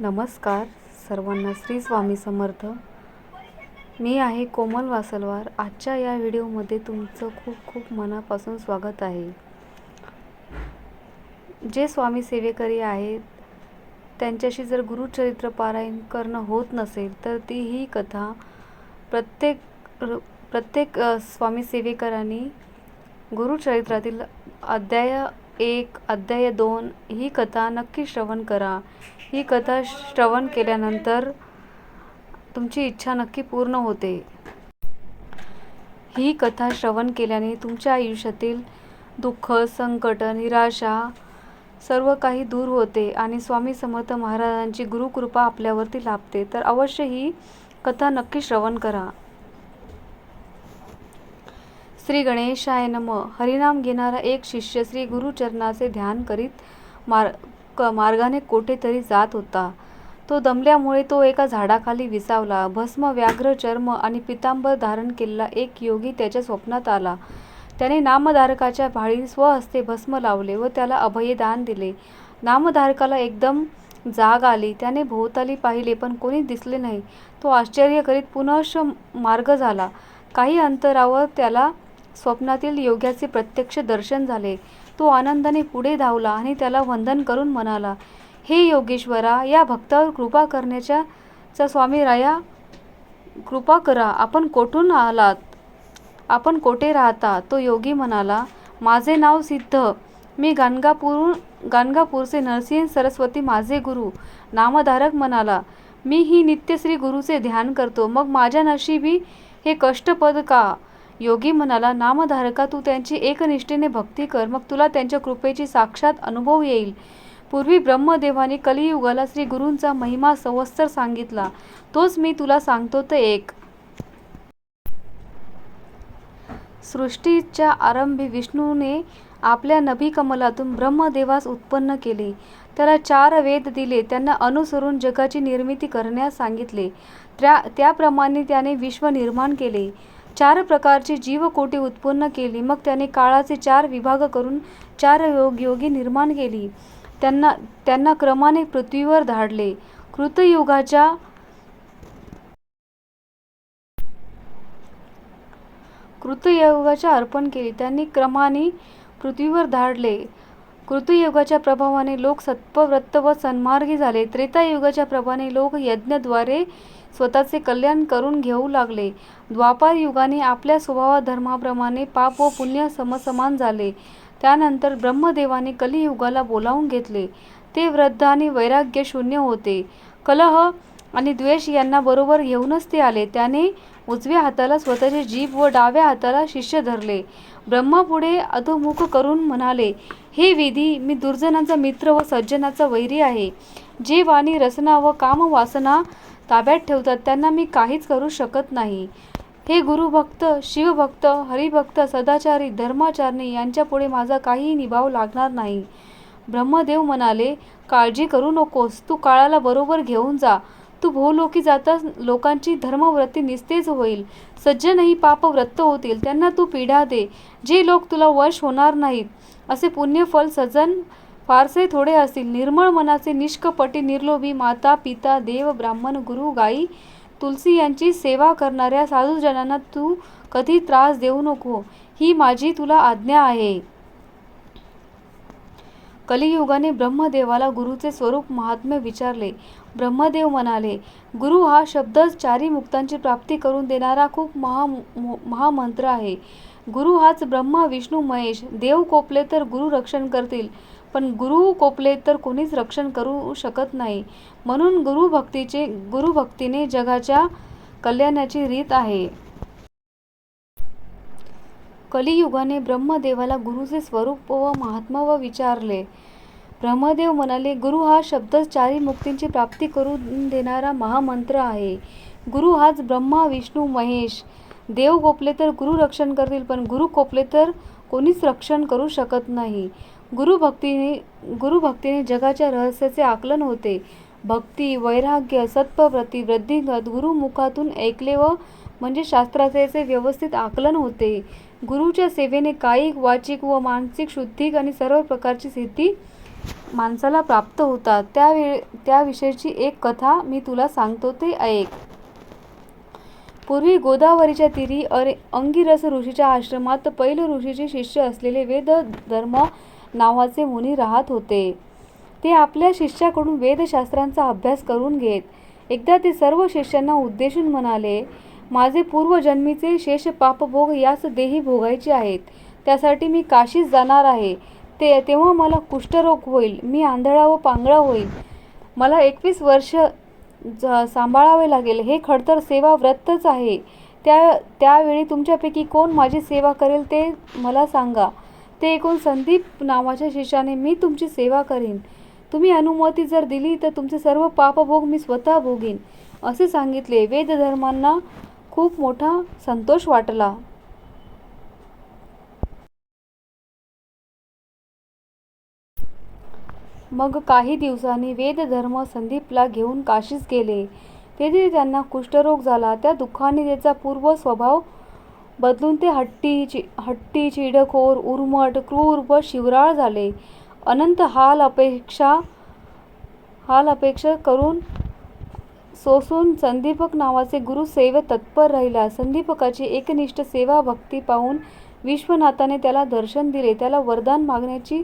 नमस्कार सर्वांना श्री स्वामी समर्थ. मी आहे कोमल वासलवार. आजच्या या व्हिडिओमध्ये तुमचं खूप खूप मनापासून स्वागत आहे. जे स्वामी सेवेकरी आहेत त्यांच्याशी जर गुरुचरित्र पारायण करणं होत नसेल तर ती ही कथा प्रत्येक प्रत्येक स्वामी सेवेकरांनी गुरुचरित्रातील अध्याय एक अध्याय दोन ही कथा नक्की श्रवण करा. ही कथा श्रवण केल्यानंतर तुमची इच्छा नक्की पूर्ण होते. ही कथा श्रवण केल्याने तुमच्या आयुष्यातील दुःख संकट निराशा सर्व काही दूर होते आणि स्वामी समर्थ महाराजांची गुरुकृपा आपल्यावरती लाभते. तर अवश्य ही कथा नक्की श्रवण करा. श्री गणेशाय नम. हरिनाम घेणारा एक शिष्य श्री गुरुचरणाचे ध्यान करीत मार क मार्गाने कोठेतरी जात होता. तो दमल्यामुळे तो एका झाडाखाली विसावला. भस्म व्याघ्र चर्म आणि पितांबर धारण केलेला एक योगी त्याच्या स्वप्नात आला. त्याने नामधारकाच्या भाळी स्वहस्ते भस्म लावले व त्याला अभयदान दिले. नामधारकाला एकदम जाग आली. त्याने भोवताली पाहिले पण कोणी दिसले नाही. तो आश्चर्य करीत पुनश मार्ग झाला. काही अंतरावर त्याला स्वप्नातील योग्याचे प्रत्यक्ष दर्शन झाले. तो आनंदाने पुढे धावला आणि त्याला वंदन करून म्हणाला हे योगेश्वरा या भक्तावर कृपा करण्याच्या चा स्वामी राया कृपा करा. आपण कोठून आलात? आपण कोठे राहता? तो योगी म्हणाला माझे नाव सिद्ध. मी गाणगापूर गाणगापूरचे नरसिंह सरस्वती माझे गुरु. नामधारक म्हणाला मी ही नित्यश्री गुरुचे ध्यान करतो. मग माझ्या नशिबी हे कष्टपद का? योगी म्हणाला नामधारका तू त्यांची एकनिष्ठेने भक्ती कर मग तुला त्यांच्या कृपेची साक्षात अनुभव येईल. पूर्वी ब्रह्मदेवाने कलियुगाला श्री गुरूंचा महिमा सवस्तर सांगितला. तोच मी तुला सांगतो ते एक. सृष्टीच्या आरंभी विष्णूने आपल्या नभी कमलातून ब्रह्मदेवास उत्पन्न केले. त्याला चार वेद दिले. त्यांना अनुसरून जगाची निर्मिती करण्यास सांगितले. त्या त्याप्रमाणे त्याने विश्व निर्माण केले. चार प्रकारची जीवकोटी उत्पन्न केली. मग त्याने काळाचे चार विभाग करून चार योग योगी निर्माण केली. त्यांना त्यांना क्रमाने पृथ्वीवर धाडले. कृतयुगाच्या कृतयुगाच्या अर्पण केली. त्यांनी क्रमाने पृथ्वीवर धाडले. कृतयुगाच्या प्रभावाने लोक सत्पव्रत व सन्मार्गी झाले. त्रेतायुगाच्या प्रभावाने लोक यज्ञद्वारे स्वतःचे कल्याण करून घेऊ लागले. द्वापार युगाने आपल्या स्वभाव धर्माप्रमाणे पाप व पुण्य समसमान झाले. त्यानंतर ब्रह्मदेवाने कलियुगाला बोलावून घेतले. ते वृद्ध आणि वैराग्य शून्य होते. कलह आणि द्वेष यांना बरोबर घेऊनच ते आले. त्याने उजव्या हाताला स्वतःचे जीभ व डाव्या हाताला शिष्य धरले. ब्रह्मापुढे अधोमुख करून म्हणाले हे विधी मी दुर्जनांचा मित्र व सज्जनाचा वैरी आहे. जे वाणी रसना व काम वासना ताब्यात ठेवतात त्यांना मी काहीच करू शकत नाही. हे गुरुभक्त शिवभक्त हरिभक्त सदाचारी धर्माचारणी यांच्यापुढे माझा काहीही निभाव लागणार नाही. ब्रह्मदेव म्हणाले काळजी करू नकोस तू काळाला बरोबर घेऊन जा. तू भूलोकी जाताच लोकांची धर्मव्रती निस्तेज होईल. सज्जनही पापव्रत होतील. त्यांना तू पिढा दे. जे लोक तुला वश होणार नाहीत असे पुण्यफल सज्जन फारसे थोडे असतील. निर्मळ मनाचे निष्कपटी निर्लोभी माता पिता देव ब्राह्मण गुरु गाई तुलसी यांची सेवा करणाऱ्या साधूजनांना तू कधी त्रास देऊ नको. ही माझी तुला आज्ञा आहे. कलियुगाने ब्रह्मदेवाला गुरुचे स्वरूप महात्म्य विचारले. ब्रह्मदेव म्हणाले गुरु हा शब्द चारी मुक्तांची प्राप्ती करून देणारा खूप महा महामंत्र आहे. गुरु हाच ब्रह्मा विष्णू महेश. देव कोपले तर गुरु रक्षण करतील पण गुरु कोपले तर कोणीच रक्षण करू शकत नाही. म्हणून गुरु भक्तीचे गुरु भक्तीने जगाच्या कल्याणाची रीत आहे. कलियुगाने ब्रह्मदेवाला गुरुचे स्वरूप व महात्मा व विचारले. ब्रह्मदेव म्हणाले गुरु हा शब्द चारी मुक्तींची प्राप्ती करून देणारा महामंत्र आहे. गुरु हाच ब्रह्मा विष्णू महेश. देव कोपले तर गुरु रक्षण करतील पण गुरु कोपले तर कोणीच रक्षण करू शकत नाही. गुरुभक्तीने गुरुभक्तीने जगाच्या रहस्याचे आकलन होते. भक्ती वैराग्य सत्पप्रती वृद्धिंगत गुरुमुखातून ऐकले व म्हणजे शास्त्राचे व्यवस्थित आकलन होते. गुरुच्या सेवेने कायिक वाचिक व मानसिक शुद्धिक आणि सर्व प्रकारची सिद्धी माणसाला प्राप्त होतात त्यावेळी त्याविषयीची एक कथा मी तुला सांगतो ते ऐक. पूर्वी गोदावरीच्या तीरी अरे अंगिरस ऋषीच्या आश्रमात पैल ऋषीचे शिष्य असलेले वेद धर्म नावाचे मुनी राहत होते. ते आपल्या शिष्याकडून वेदशास्त्रांचा अभ्यास करून घेत एकदा ते सर्व शिष्यांना उद्देशून म्हणाले माझे पूर्वजन्मीचे शेष पापभोग याच देही भोगायचे आहेत. त्यासाठी मी काशीस जाणार आहे. ते तेव्हा मला कुष्ठरोग होईल मी आंधळा व पांगळा होईल. मला एकवीस वर्ष ज- सांभाळावे लागेल हे खडतर सेवा व्रतच आहे. त्या त्यावेळी तुमच्यापैकी कोण माझी सेवा करेल ते मला सांगा. ते ऐकून संदीप नावाच्या शिष्याने मी तुमची सेवा करीन. तुम्ही अनुमती जर दिली तर तुमचे सर्व पापभोग मी स्वतः भोगीन. असे सांगितले. वेदधर्मांना खूप मोठा संतोष वाटला. मग काही दिवसांनी वेदधर्म संदीपला घेऊन काशीस गेले. तेथे त्यांना कुष्ठरोग झाला. त्या दुःखाने त्याचा पूर्व स्वभाव बदलून ते हट्टी चि हट्टी चिडखोर उर्मट क्रूर व शिवराळ झाले. अनंत हाल अपेक्षा हाल अपेक्षा करून सोसून संदीपक नावाचे गुरु सेवेत तत्पर राहिला. संदीपकाची एकनिष्ठ सेवा भक्ती पाहून विश्वनाथाने त्याला दर्शन दिले. त्याला वरदान मागण्याची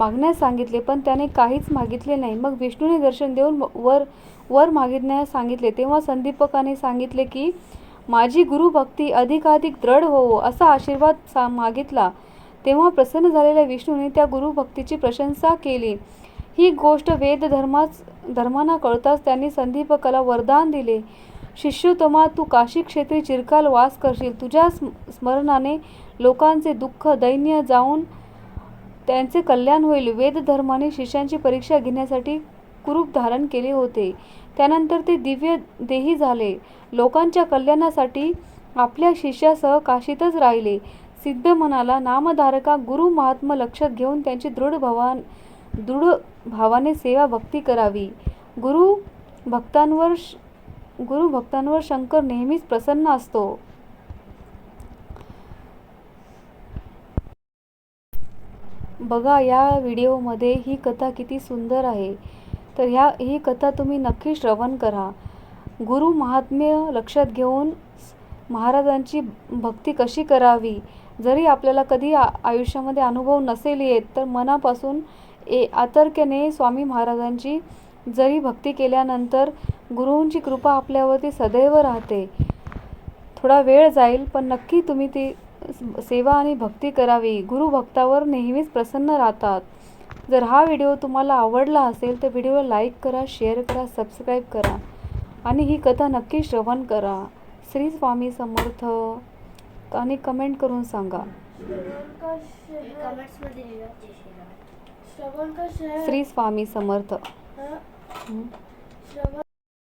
मागण्यास सांगितले पण त्याने काहीच मागितले नाही. मग विष्णूने दर्शन देऊन वर वर मागितण्यास सांगितले. तेव्हा संदीपकाने सांगितले की माझी गुरुभक्ती अधिकाधिक दृढ होवो असा आशीर्वाद सा मागितला तेव्हा प्रसन्न झालेल्या विष्णूने त्या गुरुभक्तीची प्रशंसा केली. ही गोष्ट वेद धर्माच धर्मांना कळताच त्यांनी संदीपकाला वरदान दिले. शिष्योतमा तू काशी क्षेत्री चिरकाल वास करशील. तुझ्या स्म- स्मरणाने लोकांचे दुःख दैन्य जाऊन त्यांचे कल्याण होईल. वेद धर्माने शिष्यांची परीक्षा घेण्यासाठी कुरूप धारण केले होते. त्यानंतर ते दिव्य देही झाले. लोकांच्या कल्याणासाठी आपल्या शिष्यासह काशीतच राहिले. सिद्ध मनाला नामधारका गुरु महात्मा लक्षात घेऊन त्यांची दृढ भावा दृढ भावाने सेवा भक्ती करावी. गुरु भक्तांवर श- गुरु भक्तांवर शंकर नेहमीच प्रसन्न असतो. बघा या व्हिडिओमध्ये ही कथा किती सुंदर आहे. तर ह्या ही कथा तुम्ही नक्की श्रवण करा. गुरु महात्म्य लक्षात घेऊन महाराजांची भक्ती कशी करावी? जरी आपल्याला कधी आयुष्यामध्ये अनुभव नसेल येत तर मनापासून ए आतर्क्याने स्वामी महाराजांची जरी भक्ती केल्यानंतर गुरुंची कृपा आपल्यावरती सदैव राहते. थोडा वेळ जाईल पण नक्की तुम्ही ती सेवा आणि भक्ती करावी. गुरु भक्तावर नेहमीच प्रसन्न राहतात. जर हा व्हिडिओ तुम्हाला आवडला असेल तर व्हिडिओला लाईक करा शेअर करा सबस्क्राईब करा आणि ही कथा नक्की श्रवण करा. श्री स्वामी समर्थ. आणि कमेंट करून सांगा. श्री स्वामी समर्थ.